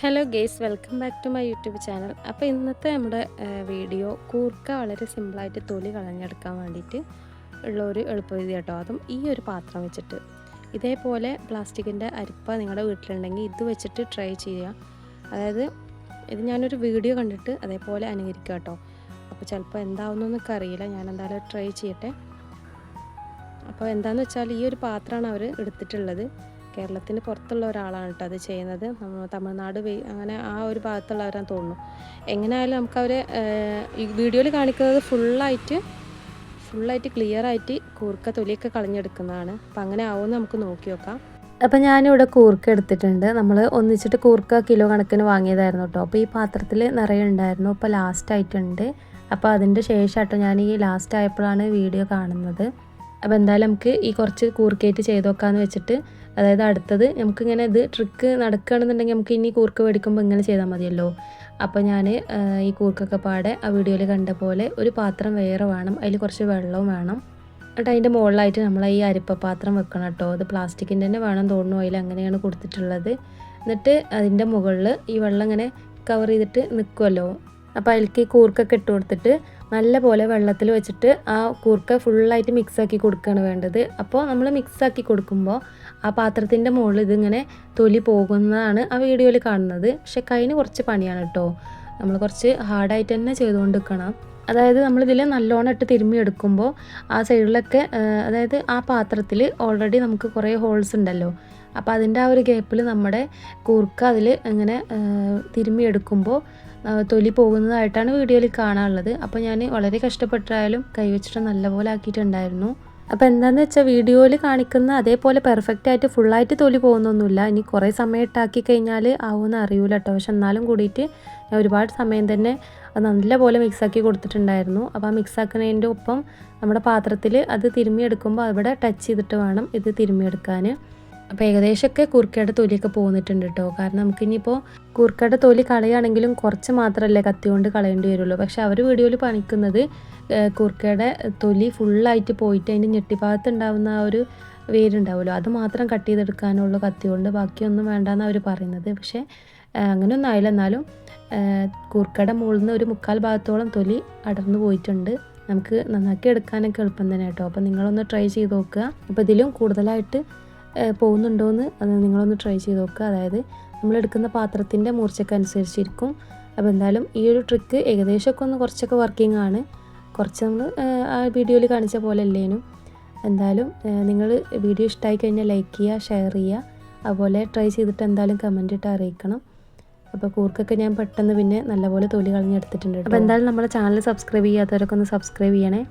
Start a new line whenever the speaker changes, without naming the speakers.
Hello guys welcome back to my YouTube channel അപ്പോൾ ഇന്നത്തെ നമ്മുടെ വീഡിയോ കൂർക്ക വളരെ സിമ്പിളായിട്ട് തൊലി കളഞ്ഞെടുക്കാൻ വേണ്ടിയിട്ട് ഉള്ള ഒരു എളുപ്പവിധി കേട്ടോ അതും ഈ ഒരു പാത്രം വെച്ചിട്ട്. ഇതേപോലെ പ്ലാസ്റ്റിക്കിന്റെ അരിപ്പ നിങ്ങളുടെ വീട്ടിലുണ്ടെങ്കിൽ ഇത് വെച്ചിട്ട് ട്രൈ ചെയ്യുക. അതായത് ഇത് ഞാനൊരു വീഡിയോ കണ്ടിട്ട് അതേപോലെ അനുകരിക്കുക കേട്ടോ അപ്പോൾ ചിലപ്പോൾ എന്താവുന്നൊക്കെ അറിയില്ല. ഞാൻ എന്തായാലും ട്രൈ ചെയ്യട്ടെ. അപ്പോൾ എന്താണെന്ന് വെച്ചാൽ ഈ ഒരു പാത്രമാണ് അവർ എടുത്തിട്ടുള്ളത്. കേരളത്തിന് പുറത്തുള്ള ഒരാളാണ് കേട്ടോ അത് ചെയ്യുന്നത്. തമിഴ്നാട് അങ്ങനെ ആ ഒരു ഭാഗത്തുള്ളവരാന്ന് തോന്നുന്നു. എങ്ങനെയായാലും നമുക്ക് അവർ ഈ വീഡിയോയിൽ കാണിക്കുന്നത് ഫുള്ളായിട്ട് ഫുള്ളായിട്ട് ക്ലിയർ ആയിട്ട് കൂർക്ക തൊലിയൊക്കെ കളഞ്ഞെടുക്കുന്നതാണ്. അപ്പം അങ്ങനെ ആവുമെന്ന് നമുക്ക് നോക്കി നോക്കാം. അപ്പം ഞാനിവിടെ കൂർക്ക എടുത്തിട്ടുണ്ട്. നമ്മൾ ഒന്നിച്ചിട്ട് കൂർക്ക കിലോ കണക്കിന് വാങ്ങിയതായിരുന്നു കേട്ടോ. അപ്പോൾ ഈ പാത്രത്തിൽ നിറയെ ഉണ്ടായിരുന്നു. ഇപ്പോൾ ലാസ്റ്റ് ആയിട്ടുണ്ട്. അപ്പോൾ അതിന്റെ ശേഷമായിട്ടോ ഞാൻ ഈ ലാസ്റ്റ് ആയപ്പോഴാണ് വീഡിയോ കാണുന്നത്. അപ്പോൾ എന്തായാലും നമുക്ക് ഈ കുറച്ച് കൂർക്കേറ്റ് ചെയ്ത് നോക്കാമെന്ന് വെച്ചിട്ട് അതായത് അടുത്തത് നമുക്കിങ്ങനെ ഇത് ട്രിക്ക് നടക്കുകയാണെന്നുണ്ടെങ്കിൽ നമുക്ക് ഇനി കൂർക്ക മേടിക്കുമ്പോൾ ഇങ്ങനെ ചെയ്താൽ മതിയല്ലോ. അപ്പോൾ ഞാൻ ഈ കൂർക്കൊക്കെ പാടെ ആ വീഡിയോയിൽ കണ്ട പോലെ ഒരു പാത്രം വേറെ വേണം അതിൽ കുറച്ച് വെള്ളവും വേണം. എന്നിട്ട് അതിന്റെ മുകളിലായിട്ട് നമ്മൾ ഈ അരിപ്പ പാത്രം വെക്കണം കേട്ടോ. അത് പ്ലാസ്റ്റിക്കിന്റെ തന്നെ വേണം തോന്നുന്നു അതിൽ അങ്ങനെയാണ് കൊടുത്തിട്ടുള്ളത്. എന്നിട്ട് അതിന്റെ മുകളിൽ ഈ വെള്ളം ഇങ്ങനെ കവർ ചെയ്തിട്ട് നിൽക്കുമല്ലോ അപ്പോൾ അതിലേക്ക് കൂർക്കൊക്കെ ഇട്ട് കൊടുത്തിട്ട് നല്ല പോലെ വെള്ളത്തിൽ വെച്ചിട്ട് ആ കൂർക്ക ഫുള്ളായിട്ട് മിക്സാക്കി കൊടുക്കുകയാണ് വേണ്ടത്. അപ്പോൾ നമ്മൾ മിക്സാക്കി കൊടുക്കുമ്പോൾ ആ പാത്രത്തിന്റെ മുകളിൽ ഇതിങ്ങനെ തൊലി പോകുന്നതാണ് ആ വീഡിയോയിൽ കാണുന്നത്. പക്ഷെ കൈന് കുറച്ച് പണിയാണ് കേട്ടോ നമ്മൾ കുറച്ച് ഹാർഡായിട്ട് തന്നെ ചെയ്തുകൊണ്ട് നിൽക്കണം അതായത് നമ്മളിതിൽ നല്ലോണം ഇട്ട് തിരുമ്മി എടുക്കുമ്പോൾ ആ സൈഡിലൊക്കെ അതായത് ആ പാത്രത്തിൽ ഓൾറെഡി നമുക്ക് കുറേ ഹോൾസ് ഉണ്ടല്ലോ. അപ്പോൾ അതിന്റെ ആ ഒരു ഗ്യാപ്പിൽ നമ്മുടെ കൂർക്ക അതിൽ ഇങ്ങനെ തിരുമ്മിയെടുക്കുമ്പോൾ തൊലി പോകുന്നതായിട്ടാണ് വീഡിയോയിൽ കാണാനുള്ളത്. അപ്പോൾ ഞാൻ വളരെ കഷ്ടപ്പെട്ടായാലും കൈവച്ചിട്ട് നല്ലപോലെ ആക്കിയിട്ടുണ്ടായിരുന്നു. അപ്പോൾ എന്താണെന്ന് വെച്ചാൽ വീഡിയോയിൽ കാണിക്കുന്ന അതേപോലെ പെർഫെക്റ്റ് ആയിട്ട് ഫുള്ളായിട്ട് തൊലി പോകുന്നൊന്നുമില്ല. ഇനി കുറേ സമയം ഇട്ടാക്കി കഴിഞ്ഞാൽ ആവുമെന്ന് അറിയൂല കേട്ടോ പക്ഷെ എന്നാലും കൂടിയിട്ട് ഞാൻ ഒരുപാട് സമയം തന്നെ അത് നല്ലപോലെ മിക്സാക്കി കൊടുത്തിട്ടുണ്ടായിരുന്നു. അപ്പോൾ ആ മിക്സാക്കുന്നതിന്റെ ഒപ്പം നമ്മുടെ പാത്രത്തിൽ അത് തിരുമ്മിയെടുക്കുമ്പോൾ അവിടെ ടച്ച് ചെയ്തിട്ട് വേണം ഇത് തിരുമ്മിയെടുക്കാൻ അപ്പോൾ ഏകദേശമൊക്കെ കുറുക്കയുടെ തൊലിയൊക്കെ പോന്നിട്ടുണ്ട് കേട്ടോ. കാരണം നമുക്കിനിയിപ്പോൾ കുറുക്കയുടെ തൊലി കളയുകയാണെങ്കിലും കുറച്ച് മാത്രമല്ലേ കത്തി കൊണ്ട് കളയേണ്ടി വരുള്ളൂ. പക്ഷെ അവർ വീഡിയോയിൽ പണിക്കുന്നത് കുറുക്കയുടെ തൊലി ഫുള്ളായിട്ട് പോയിട്ട് അതിന്റെ ഞെട്ടിഭാഗത്ത് ഉണ്ടാകുന്ന ആ ഒരു വേരുണ്ടാവുമല്ലോ. അത് മാത്രം കട്ട് ചെയ്തെടുക്കാനുള്ള കത്തി കൊണ്ട് ബാക്കിയൊന്നും വേണ്ടെന്ന് അവർ പറയുന്നത്. പക്ഷേ അങ്ങനെയൊന്നും ആയില്ല. എന്നാലും കുറുക്കയുടെ മുകളിൽ നിന്ന് ഒരു മുക്കാൽ ഭാഗത്തോളം തൊലി അടർന്നു പോയിട്ടുണ്ട്. നമുക്ക് നന്നാക്കി എടുക്കാനൊക്കെ എളുപ്പം തന്നെ കേട്ടോ. അപ്പോൾ നിങ്ങളൊന്ന് ട്രൈ ചെയ്ത് നോക്കുക. അപ്പോൾ ഇതിലും കൂടുതലായിട്ട് പോകുന്നുണ്ടോയെന്ന് നിങ്ങളൊന്ന് ട്രൈ ചെയ്ത് നോക്കുക അതായത് നമ്മൾ എടുക്കുന്ന പാത്രത്തിന്റെ മൂർച്ചക്കനുസരിച്ചിരിക്കും അപ്പോൾ എന്തായാലും ഈ ഒരു ട്രിക്ക് ഏകദേശമൊക്കെ ഒന്ന് കുറച്ചൊക്കെ വർക്കിംഗ് ആണ്. കുറച്ച് നമ്മൾ ആ വീഡിയോയിൽ കാണിച്ച പോലെ അല്ലേനും. എന്തായാലും നിങ്ങൾ വീഡിയോ ഇഷ്ടമായി കഴിഞ്ഞാൽ ലൈക്ക് ചെയ്യുക ഷെയർ ചെയ്യുക. അതുപോലെ ട്രൈ ചെയ്തിട്ട് എന്തായാലും കമന്റ് ഇട്ട് അറിയിക്കണം. അപ്പോൾ കൂർക്കൊക്കെ ഞാൻ പെട്ടെന്ന് പിന്നെ നല്ലപോലെ തൊലി കളഞ്ഞെടുത്തിട്ടുണ്ട് അപ്പോൾ എന്തായാലും നമ്മുടെ ചാനൽ സബ്സ്ക്രൈബ് ചെയ്യാത്തവരൊക്കെ ഒന്ന് സബ്സ്ക്രൈബ് ചെയ്യണേ.